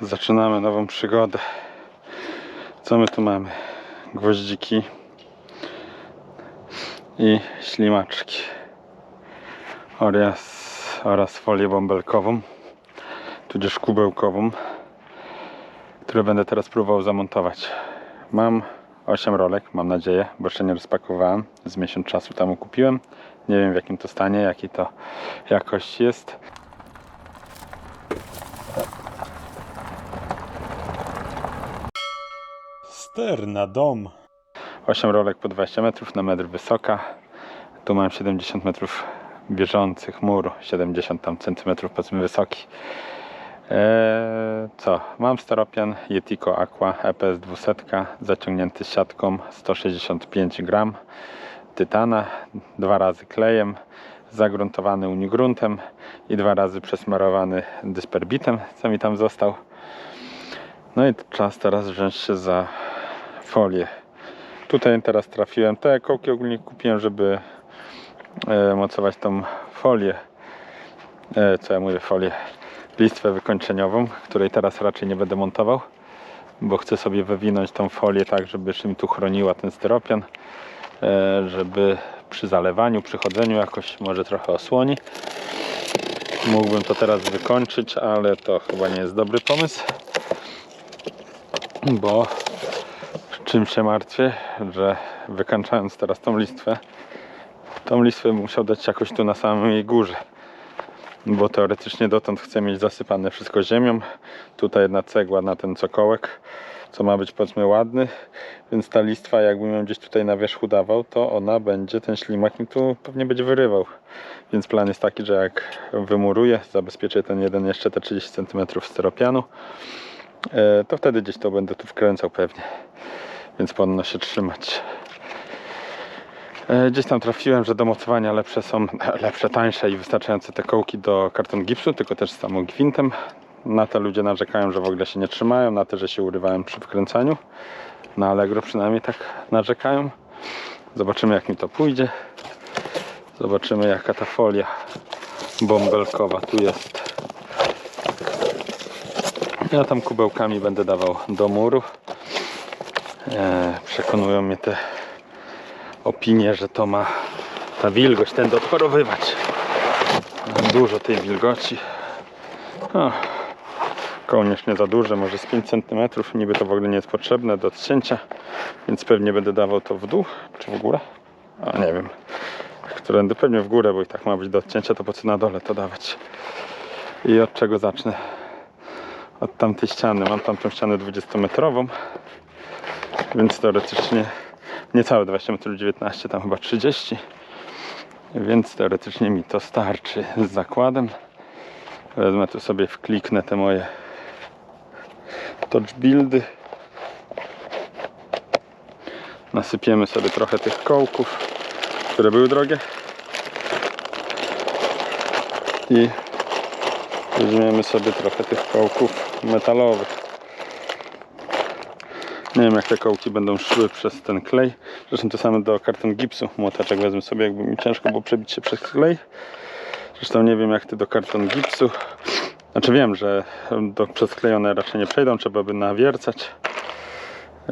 Zaczynamy nową przygodę. Co my tu mamy? Gwoździki i ślimaczki oraz, oraz folię bąbelkową, tudzież kubełkową, które będę teraz próbował zamontować. Mam 8 rolek, mam nadzieję, bo jeszcze nie rozpakowałem. Z miesiąc czasu temu kupiłem. Nie wiem w jakim to stanie, jaki to jakość jest. na dom. 8 rolek po 20 metrów na metr wysoka. Tu mam 70 metrów bieżących, mur 70 tam centymetrów powiedzmy wysoki. Eee, co? Mam steropian Yetico Aqua EPS 200 zaciągnięty siatką 165 gram tytana, dwa razy klejem, zagruntowany unigruntem i dwa razy przesmarowany dysperbitem, co mi tam został. No i czas teraz wziąć się za folię. Tutaj teraz trafiłem. Te kołki ogólnie kupiłem, żeby e, mocować tą folię. E, co ja mówię, folię. Listwę wykończeniową, której teraz raczej nie będę montował, bo chcę sobie wywinąć tą folię tak, żeby jeszcze mi tu chroniła ten styropian, e, żeby przy zalewaniu, przy chodzeniu jakoś może trochę osłoni. Mógłbym to teraz wykończyć, ale to chyba nie jest dobry pomysł, bo czym się martwię, że wykańczając teraz tą listwę, tą listwę musiał dać jakoś tu na samej górze bo teoretycznie dotąd chcę mieć zasypane wszystko ziemią. Tutaj jedna cegła na ten cokołek, co ma być powiedzmy ładny, więc ta listwa jakbym ją gdzieś tutaj na wierzchu dawał, to ona będzie, ten ślimak mi tu pewnie będzie wyrywał. Więc plan jest taki, że jak wymuruję, zabezpieczę ten jeden jeszcze te 30 cm styropianu, e, to wtedy gdzieś to będę tu wkręcał pewnie. Więc powinno się trzymać. E, Gdzieś tam trafiłem, że do mocowania lepsze są, lepsze, tańsze i wystarczające te kołki do karton gipsu, tylko też z samym gwintem. Na te ludzie narzekają, że w ogóle się nie trzymają, na te, że się urywałem przy wkręcaniu. Na Allegro przynajmniej tak narzekają. Zobaczymy jak mi to pójdzie. Zobaczymy jaka ta folia bąbelkowa tu jest. Ja tam kubełkami będę dawał do muru. E, przekonują mnie te opinię, że to ma ta wilgoć tędy odparowywać. Dużo tej wilgoci. O, kołnierz nie za duży, może z 5 cm. Niby to w ogóle nie jest potrzebne do odcięcia, więc pewnie będę dawał to w dół, czy w górę? A nie wiem. Którędy pewnie w górę, bo i tak ma być do odcięcia, to po co na dole to dawać. I od czego zacznę? Od tamtej ściany. Mam tamtą ścianę 20-metrową, więc teoretycznie niecałe 20 metrów 19, tam chyba 30 więc teoretycznie mi to starczy z zakładem. Wezmę tu sobie wkliknę te moje touch buildy. Nasypiemy sobie trochę tych kołków które były drogie. I weźmiemy sobie trochę tych kołków metalowych nie wiem jak te kołki będą szły przez ten klej. Zresztą to samo do karton gipsu. Młotaczek wezmę sobie, jakby mi ciężko było przebić się przez klej. Zresztą nie wiem jak ty do karton gipsu. Znaczy wiem, że do, przez raczej nie przejdą, trzeba by nawiercać.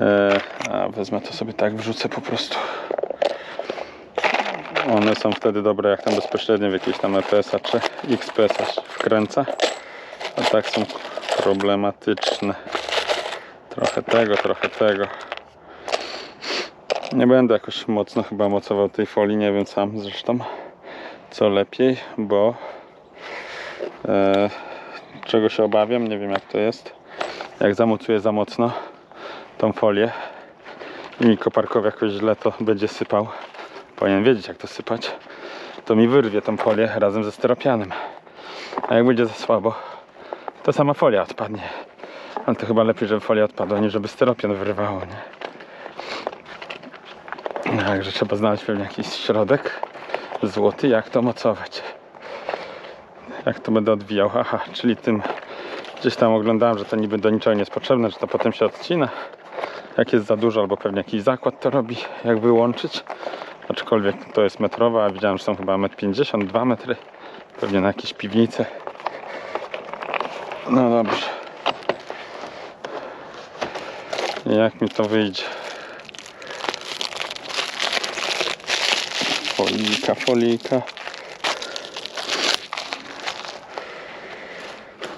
E, a wezmę to sobie tak, wrzucę po prostu. One są wtedy dobre jak tam bezpośrednio w jakieś tam EPS-a czy XPS-a wkręca. A tak są problematyczne. Trochę tego, trochę tego. Nie będę jakoś mocno chyba mocował tej folii, nie wiem sam zresztą co lepiej, bo e, czego się obawiam, nie wiem jak to jest. Jak zamocuję za mocno tą folię i mi koparkow jakoś źle to będzie sypał, powinien wiedzieć jak to sypać, to mi wyrwie tą folię razem ze styropianem. A jak będzie za słabo, to sama folia odpadnie. Ale to chyba lepiej, żeby folia odpadła, niż żeby styropian wyrywało, nie? Także trzeba znaleźć pewnie jakiś środek złoty, jak to mocować. Jak to będę odwijał. Aha, czyli tym gdzieś tam oglądałem, że to niby do niczego nie jest potrzebne, że to potem się odcina. Jak jest za dużo, albo pewnie jakiś zakład to robi, jak wyłączyć. Aczkolwiek to jest metrowa, a widziałem, że są chyba 1,50 m, 2 metry. Pewnie na jakieś piwnice. No dobrze. Jak mi to wyjdzie? Folika, folika.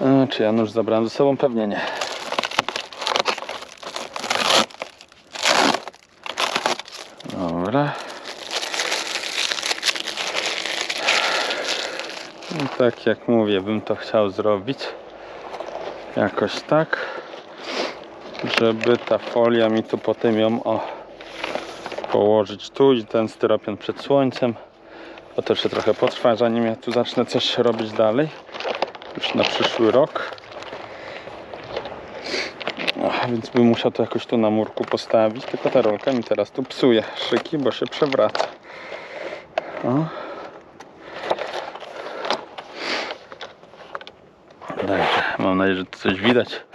A, czy ja nóż zabrałem ze sobą? Pewnie nie. Dobra. I tak jak mówię, bym to chciał zrobić jakoś tak, żeby ta folia mi tu potem ją o, położyć tu i ten styropian przed słońcem. Bo to jeszcze trochę potrwa, zanim ja tu zacznę coś robić dalej. Już na przyszły rok. No, więc bym musiał to jakoś tu na murku postawić. Tylko ta rolka mi teraz tu psuje szyki, bo się przewraca. O. Mam nadzieję, że coś widać.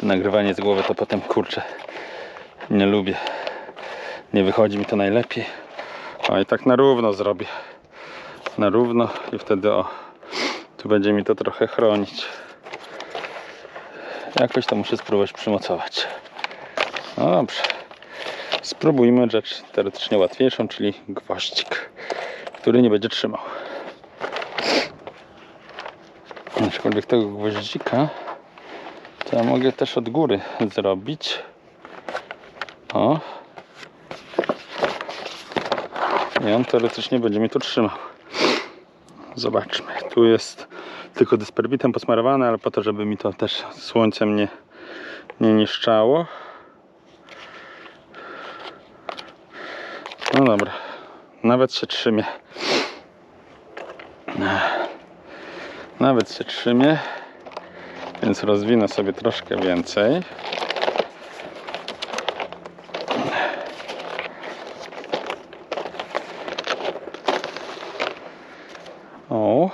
To nagrywanie z głowy to potem kurczę. Nie lubię. Nie wychodzi mi to najlepiej. O i tak na równo zrobię. Na równo i wtedy o. Tu będzie mi to trochę chronić. Jakoś to muszę spróbować przymocować. No dobrze. Spróbujmy rzecz teoretycznie łatwiejszą, czyli gwoździk, który nie będzie trzymał. Aczkolwiek tego gwoździka ja mogę też od góry zrobić. O. I on teoretycznie będzie mi tu trzymał. Zobaczmy. Tu jest tylko dysperbitem posmarowane, ale po to, żeby mi to też słońcem nie, nie niszczało. No dobra. Nawet się trzymie. Nawet się trzymie. Więc rozwinę sobie troszkę więcej. O.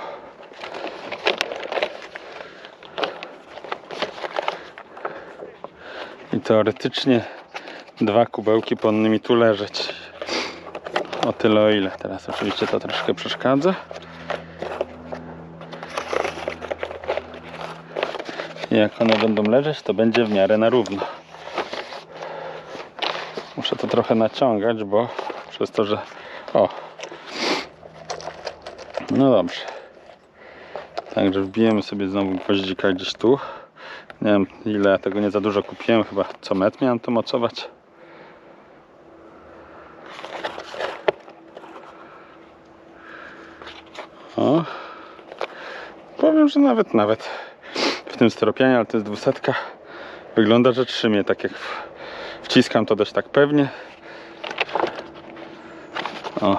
I teoretycznie dwa kubełki powinny mi tu leżeć. O tyle o ile. Teraz oczywiście to troszkę przeszkadza. I jak one będą leżeć, to będzie w miarę na równo. Muszę to trochę naciągać, bo przez to, że... O! No dobrze. Także wbijemy sobie znowu gwoździka gdzieś tu. Nie wiem ile tego nie za dużo kupiłem, chyba co metr miałem to mocować. O. Powiem, że nawet, nawet tym styropianie, ale to jest dwusetka, wygląda, że trzymie, tak jak wciskam to dość tak pewnie. O.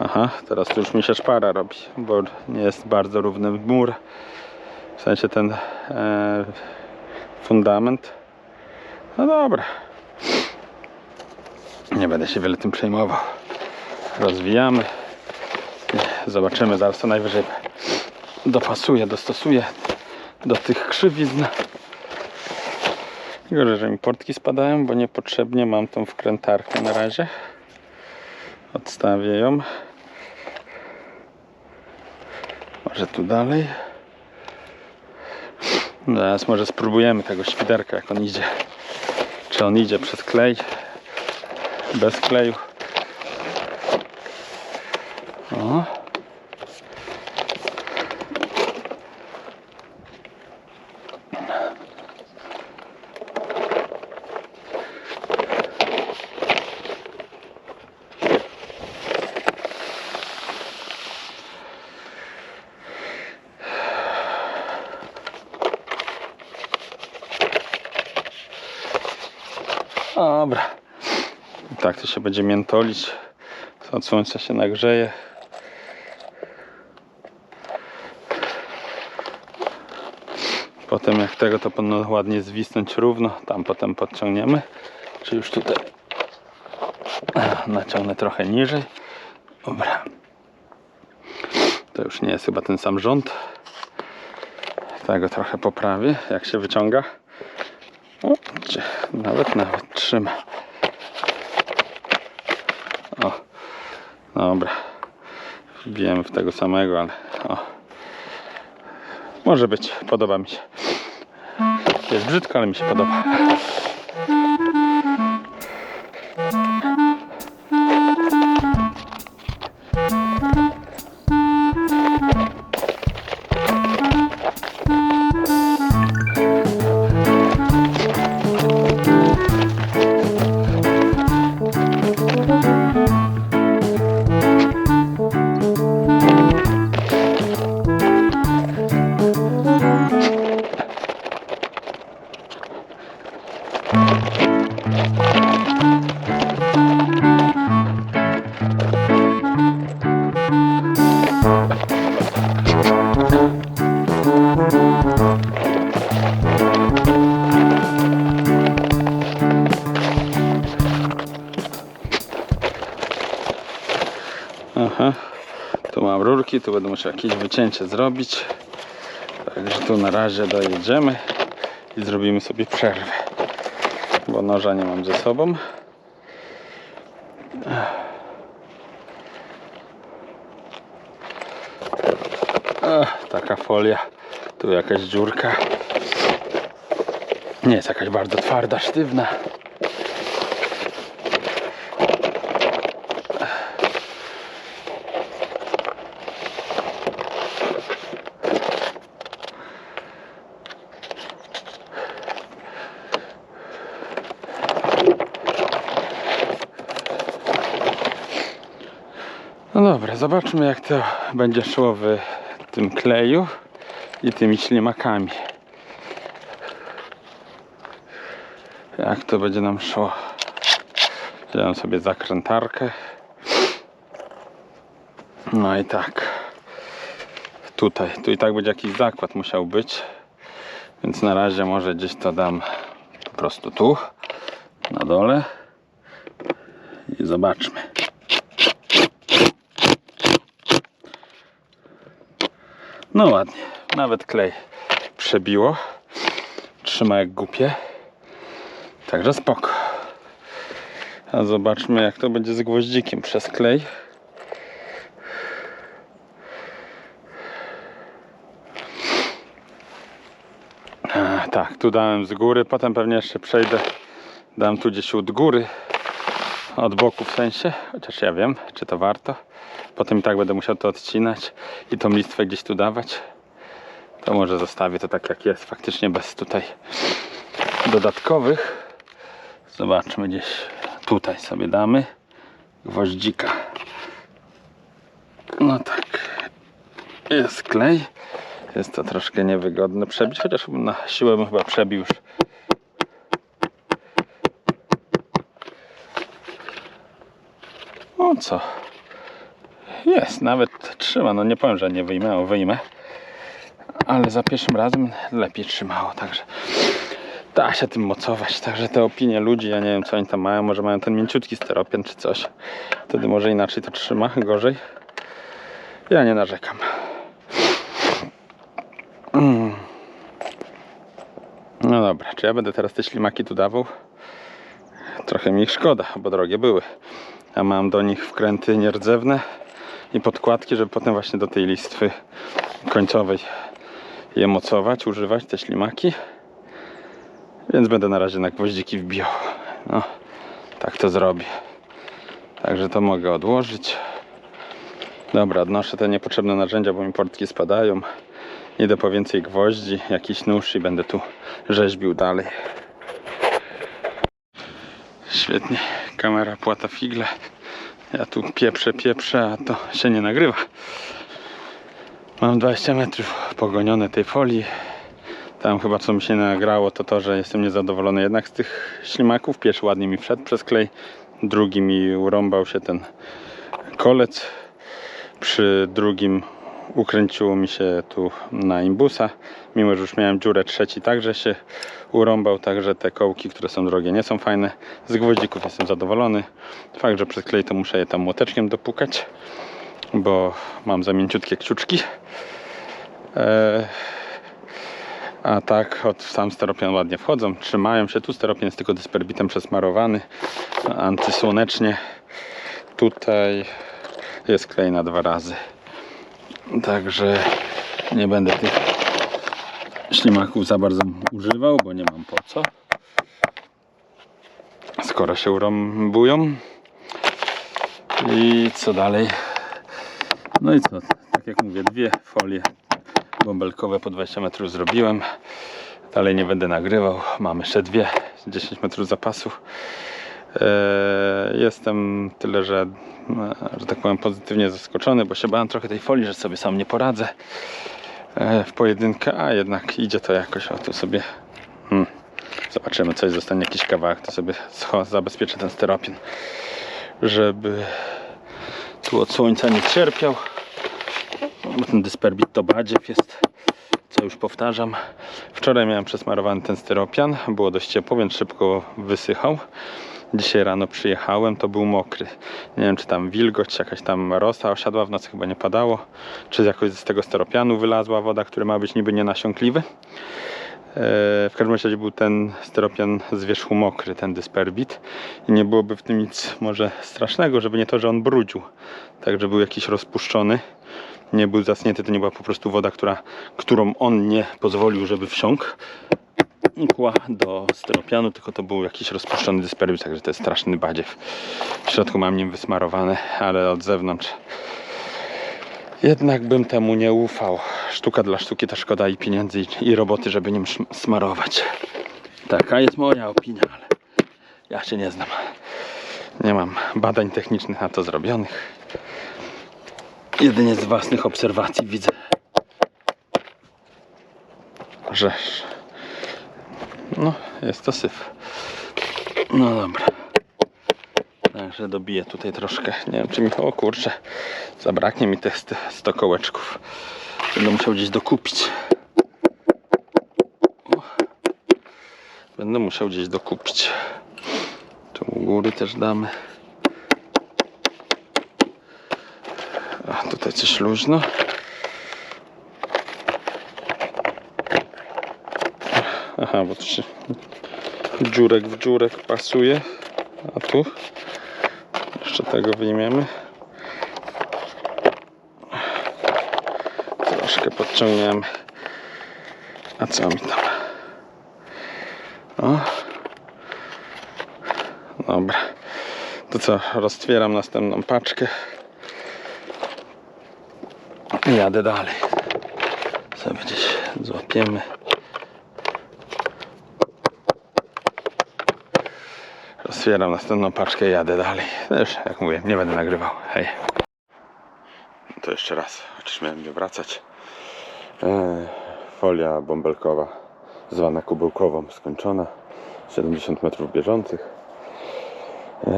Aha, teraz tu już mi się szpara robi, bo nie jest bardzo równy mur. W sensie ten e, fundament. No dobra. Nie będę się wiele tym przejmował. Rozwijamy. Zobaczymy zaraz co najwyżej dopasuję, dostosuję do tych krzywizn. Gorzej, że mi portki spadają, bo niepotrzebnie mam tą wkrętarkę na razie. Odstawię ją. Może tu dalej. Teraz może spróbujemy tego świderka, jak on idzie. Czy on idzie przez klej, bez kleju. Dobra. I tak to się będzie miętolić. To Od słońca się nagrzeje. Potem jak tego to powinno ładnie zwisnąć równo. Tam potem podciągniemy. Czy już tutaj naciągnę trochę niżej. Dobra. To już nie jest chyba ten sam rząd. Tego trochę poprawię, jak się wyciąga. Gdzie? Nawet, nawet trzyma. O, dobra. Wbijemy w tego samego, ale o. Może być, podoba mi się. Jest brzydko, ale mi się podoba. Tu będę musiał jakieś wycięcie zrobić. Także tu na razie dojedziemy i zrobimy sobie przerwę, bo noża nie mam ze sobą. Ech, taka folia, tu jakaś dziurka. Nie jest jakaś bardzo twarda, sztywna. Zobaczmy jak to będzie szło w tym kleju i tymi ślimakami. Jak to będzie nam szło. Wziąłem sobie zakrętarkę. No i tak. Tutaj, tu i tak będzie jakiś zakład musiał być. Więc na razie może gdzieś to dam po prostu tu, na dole. I zobaczmy. No ładnie, nawet klej przebiło. Trzyma jak głupie. Także spoko. A zobaczmy jak to będzie z gwoździkiem przez klej. Tak, tu dałem z góry, potem pewnie jeszcze przejdę. Dam tu gdzieś od góry, od boku w sensie, chociaż ja wiem, czy to warto. Potem i tak będę musiał to odcinać i tą listwę gdzieś tu dawać. To może zostawię to tak jak jest, faktycznie bez tutaj dodatkowych. Zobaczmy gdzieś tutaj sobie damy gwoździka. No tak. Jest klej. Jest to troszkę niewygodne przebić, chociaż na siłę bym chyba przebił już. O co? Jest, nawet trzyma. No nie powiem, że nie wyjmę, wyjmę. Ale za pierwszym razem lepiej trzymało, także da się tym mocować. Także te opinie ludzi, ja nie wiem co oni tam mają, może mają ten mięciutki steropian czy coś. Wtedy może inaczej to trzyma, gorzej. Ja nie narzekam. Mm. No dobra, czy ja będę teraz te ślimaki tu dawał? Trochę mi ich szkoda, bo drogie były. A mam do nich wkręty nierdzewne i podkładki, żeby potem właśnie do tej listwy końcowej je mocować, używać te ślimaki. Więc będę na razie na gwoździki wbijał. No, tak to zrobię. Także to mogę odłożyć. Dobra, odnoszę te niepotrzebne narzędzia, bo mi portki spadają. Idę po więcej gwoździ, jakiś nóż i będę tu rzeźbił dalej. Świetnie, kamera płata figle. Ja tu pieprzę, pieprzę, a to się nie nagrywa. Mam 20 metrów pogonione tej folii. Tam chyba co mi się nagrało to to, że jestem niezadowolony jednak z tych ślimaków. Pierwszy ładnie mi wszedł przez klej, drugi mi urąbał się ten kolec. Przy drugim ukręciło mi się tu na imbusa. Mimo, że już miałem dziurę, trzeci także się urąbał, także te kołki, które są drogie, nie są fajne. Z gwoździków jestem zadowolony. Fakt, że przez klej to muszę je tam młoteczkiem dopukać, bo mam za mięciutkie kciuczki. Eee, a tak, od sam steropian ładnie wchodzą, trzymają się. Tu steropian jest tylko dysperbitem przesmarowany, antysłonecznie. Tutaj jest klej na dwa razy. Także nie będę tych ślimaków za bardzo używał, bo nie mam po co. Skoro się urąbują. I co dalej? No i co? Tak jak mówię, dwie folie bąbelkowe po 20 metrów zrobiłem. Dalej nie będę nagrywał. Mam jeszcze dwie, 10 metrów zapasu. Eee, Jestem tyle, że, e, że tak powiem, pozytywnie zaskoczony, bo się bałem trochę tej folii, że sobie sam nie poradzę e, w pojedynkę, a jednak idzie to jakoś. O tu sobie hmm, zobaczymy, coś zostanie jakiś kawałek, to sobie zabezpieczę ten steropian, żeby tu od słońca nie cierpiał. Bo ten dysperbit to badziew jest, co już powtarzam. Wczoraj miałem przesmarowany ten styropian, było dość ciepło, więc szybko wysychał. Dzisiaj rano przyjechałem, to był mokry. Nie wiem, czy tam wilgoć, jakaś tam rosa osiadła w nocy, chyba nie padało. Czy jakoś z tego steropianu wylazła woda, który ma być niby nienasiąkliwy. E, W każdym razie był ten steropian z wierzchu mokry, ten dysperbit. I nie byłoby w tym nic może strasznego, żeby nie to, że on brudził. Także był jakiś rozpuszczony. Nie był zasnięty, to nie była po prostu woda, która, którą on nie pozwolił, żeby wsiąkł kła do steropianu, tylko to był jakiś rozpuszczony dysperbit, także to jest straszny badziew. W środku mam nim wysmarowany, ale od zewnątrz jednak bym temu nie ufał. Sztuka dla sztuki to szkoda i pieniędzy i, roboty, żeby nim smarować. Taka jest moja opinia, ale ja się nie znam. Nie mam badań technicznych na to zrobionych. Jedynie z własnych obserwacji widzę, że no, jest to syf. No dobra. Także dobiję tutaj troszkę. Nie wiem, czy mi. O kurczę, zabraknie mi tych 100 kołeczków. Będę musiał gdzieś dokupić. Będę musiał gdzieś dokupić. Tu u góry też damy. A tutaj coś luźno. Aha, bo się dziurek w dziurek pasuje. A tu jeszcze tego wyjmiemy. Troszkę podciągniemy. A co mi tam? O. Dobra. To co, roztwieram następną paczkę. I jadę dalej. Sobie gdzieś złapiemy. Otwieram następną paczkę i jadę dalej. No Już, jak mówię, nie będę nagrywał. Hej. To jeszcze raz, chociaż miałem nie wracać. Eee, folia bąbelkowa, zwana kubełkową, skończona. 70 metrów bieżących. Eee,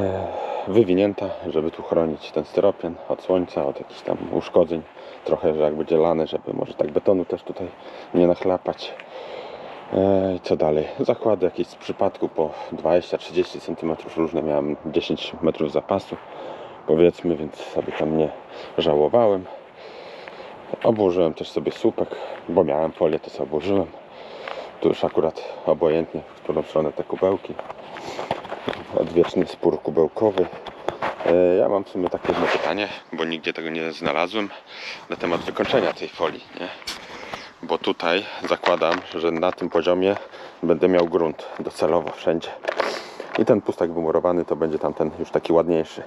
wywinięta, żeby tu chronić ten styropian od słońca, od jakichś tam uszkodzeń. Trochę, że jak będzie lany, żeby może tak betonu też tutaj nie nachlapać. E, I co dalej? Zakłady jakieś z przypadku po 20-30 cm różne miałem 10 metrów zapasu powiedzmy, więc sobie tam nie żałowałem. Obłożyłem też sobie słupek, bo miałem folię, to sobie obłożyłem. Tu już akurat obojętnie, w którą stronę te kubełki. Odwieczny spór kubełkowy. E, Ja mam w sumie takie jedno pytanie, bo nigdzie tego nie znalazłem na temat wykończenia tej folii, nie? Bo tutaj zakładam, że na tym poziomie będę miał grunt docelowo wszędzie. I ten pustak wymurowany to będzie tamten już taki ładniejszy.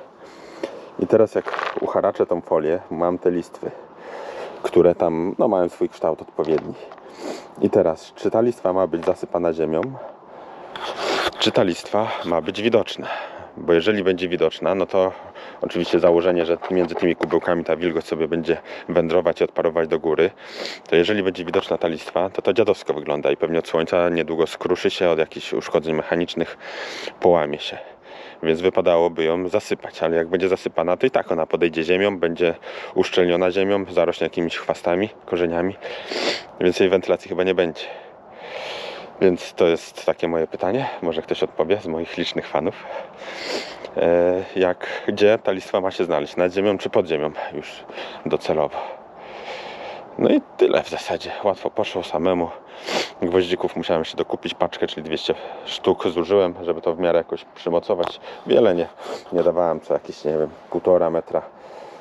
I teraz jak ucharaczę tą folię, mam te listwy, które tam no, mają swój kształt odpowiedni. I teraz, czy ta listwa ma być zasypana ziemią, czy ta listwa ma być widoczna? Bo jeżeli będzie widoczna, no to oczywiście założenie, że między tymi kubełkami ta wilgoć sobie będzie wędrować i odparować do góry, to jeżeli będzie widoczna ta listwa, to to dziadowsko wygląda i pewnie od słońca niedługo skruszy się od jakichś uszkodzeń mechanicznych, połamie się. Więc wypadałoby ją zasypać, ale jak będzie zasypana, to i tak ona podejdzie ziemią, będzie uszczelniona ziemią, zarośnie jakimiś chwastami, korzeniami, więc jej wentylacji chyba nie będzie. Więc to jest takie moje pytanie. Może ktoś odpowie z moich licznych fanów. E, jak, gdzie ta listwa ma się znaleźć? Nad ziemią czy pod ziemią? Już docelowo. No i tyle w zasadzie. Łatwo poszło samemu. Gwoździków musiałem jeszcze dokupić paczkę, czyli 200 sztuk zużyłem, żeby to w miarę jakoś przymocować. Wiele nie, nie dawałem, co jakieś, nie wiem, półtora metra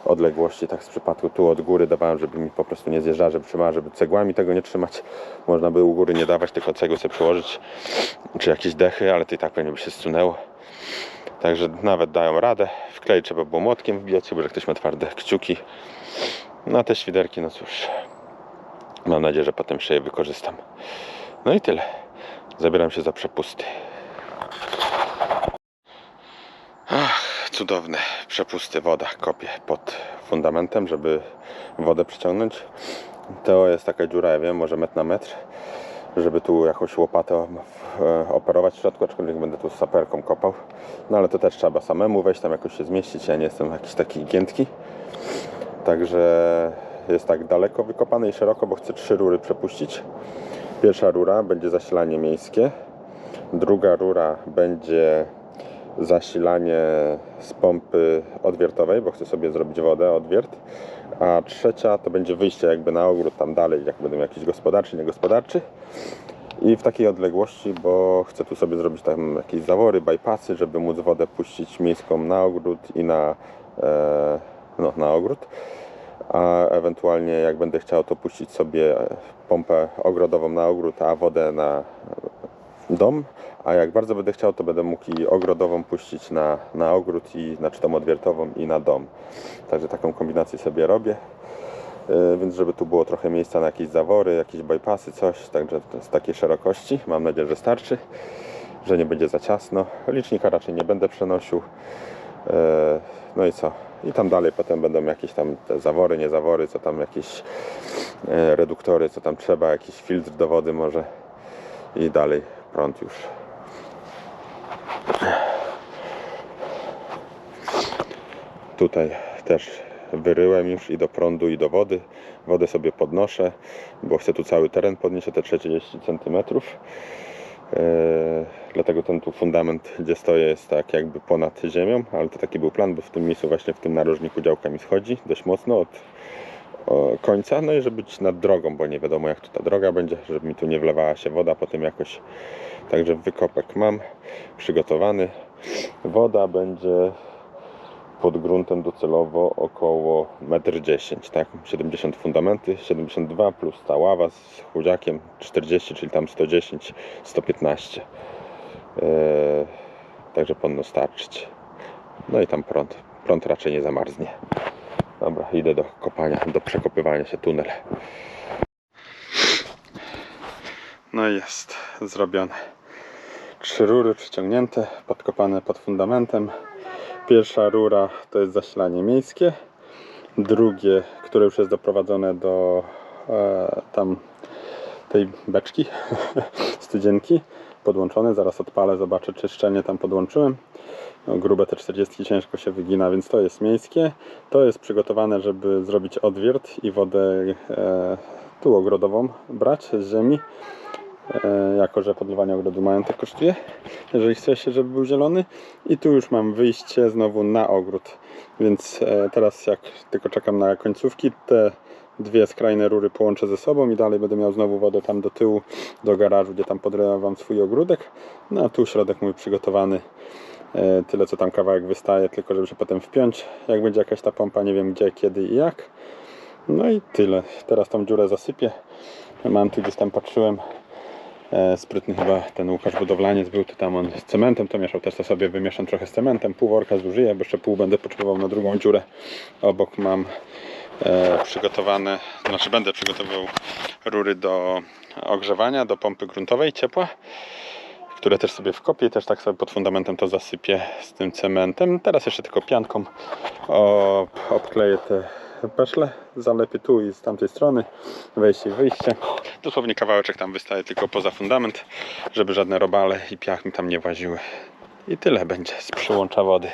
odległości, tak z przypadku tu od góry dawałem, żeby mi po prostu nie zjeżdżała, żeby trzymała, żeby cegłami tego nie trzymać. Można by u góry nie dawać, tylko cegły sobie przełożyć, czy jakieś dechy, ale to i tak pewnie by się zsunęło. Także nawet dają radę. Wklej trzeba było młotkiem wbijać, chyba że ktoś ma twarde kciuki. No a te świderki, no cóż. Mam nadzieję, że potem je wykorzystam. No i tyle. Zabieram się za przepusty. Ach, cudowne przepusty, woda kopie pod fundamentem, żeby wodę przyciągnąć. To jest taka dziura, ja wiem, może metr na metr, żeby tu jakąś łopatę operować w środku, aczkolwiek będę tu z saperką kopał. No ale to też trzeba samemu wejść tam jakoś się zmieścić, ja nie jestem jakiś taki giętki. Także jest tak daleko wykopane i szeroko, bo chcę trzy rury przepuścić. Pierwsza rura będzie zasilanie miejskie. Druga rura będzie zasilanie z pompy odwiertowej, bo chcę sobie zrobić wodę, odwiert. A trzecia to będzie wyjście jakby na ogród tam dalej, jak miał jakiś gospodarczy, niegospodarczy. I w takiej odległości, bo chcę tu sobie zrobić tam jakieś zawory, bypassy, żeby móc wodę puścić miejską na ogród i na, e, no, na ogród. A ewentualnie jak będę chciał, to puścić sobie pompę ogrodową na ogród, a wodę na dom. A jak bardzo będę chciał, to będę mógł i ogrodową puścić na, na ogród, i znaczy tą odwiertową i na dom. Także taką kombinację sobie robię. E, Więc żeby tu było trochę miejsca na jakieś zawory, jakieś bypassy, coś, także z takiej szerokości. Mam nadzieję, że starczy, że nie będzie za ciasno. Licznika raczej nie będę przenosił. E, No i co? I tam dalej potem będą jakieś tam zawory, nie zawory, co tam jakieś e, reduktory, co tam trzeba, jakiś filtr do wody może i dalej prąd już. Tutaj też wyryłem już i do prądu i do wody. Wodę sobie podnoszę, bo chcę tu cały teren podnieść o te 30 cm. Eee, dlatego ten tu fundament, gdzie stoję, jest tak jakby ponad ziemią, ale to taki był plan, bo w tym miejscu, właśnie w tym narożniku działka mi schodzi dość mocno od końca, no i żeby być nad drogą, bo nie wiadomo jak tu ta droga będzie, żeby mi tu nie wlewała się woda potem jakoś. Także wykopek mam przygotowany. Woda będzie pod gruntem docelowo około 1,10 m, tak? 70 fundamenty, 72 plus ta ława z chudziakiem 40, czyli tam 110, 115. Eee, także powinno starczyć. No i tam prąd. Prąd raczej nie zamarznie. Dobra, idę do kopania, do przekopywania się tunel. No i jest zrobione. Trzy rury przyciągnięte, podkopane pod fundamentem. Pierwsza rura to jest zasilanie miejskie. Drugie, które już jest doprowadzone do e, tam tej beczki studzienki, podłączone. Zaraz odpalę, zobaczę czy szczelnie tam podłączyłem. No, grube te 40 ciężko się wygina, więc to jest miejskie. To jest przygotowane, żeby zrobić odwiert i wodę e, tu ogrodową brać z ziemi. E, jako że podlewanie ogrodu majątek kosztuje, jeżeli chce się, żeby był zielony. I tu już mam wyjście znowu na ogród, więc e, teraz jak tylko czekam na końcówki, te dwie skrajne rury połączę ze sobą i dalej będę miał znowu wodę tam do tyłu, do garażu, gdzie tam podrywam swój ogródek. No a tu środek mój przygotowany. E, Tyle co tam kawałek wystaje, tylko żeby się potem wpiąć. Jak będzie jakaś ta pompa, nie wiem gdzie, kiedy i jak. No i tyle. Teraz tą dziurę zasypię. Mam tu gdzieś tam patrzyłem. E, sprytny chyba ten Łukasz budowlaniec był, to tam on z cementem to mieszał, też to sobie wymieszam trochę z cementem, pół worka zużyję, bo jeszcze pół będę potrzebował na drugą dziurę. Obok mam e, przygotowane, znaczy będę przygotowywał rury do ogrzewania, do pompy gruntowej, ciepła, które też sobie wkopię, też tak sobie pod fundamentem to zasypię z tym cementem. Teraz jeszcze tylko pianką obkleję te peszle, zalepię tu i z tamtej strony, wejście i wyjście. Dosłownie kawałeczek tam wystaje tylko poza fundament, żeby żadne robale i piach mi tam nie właziły. I tyle będzie z przyłącza wody.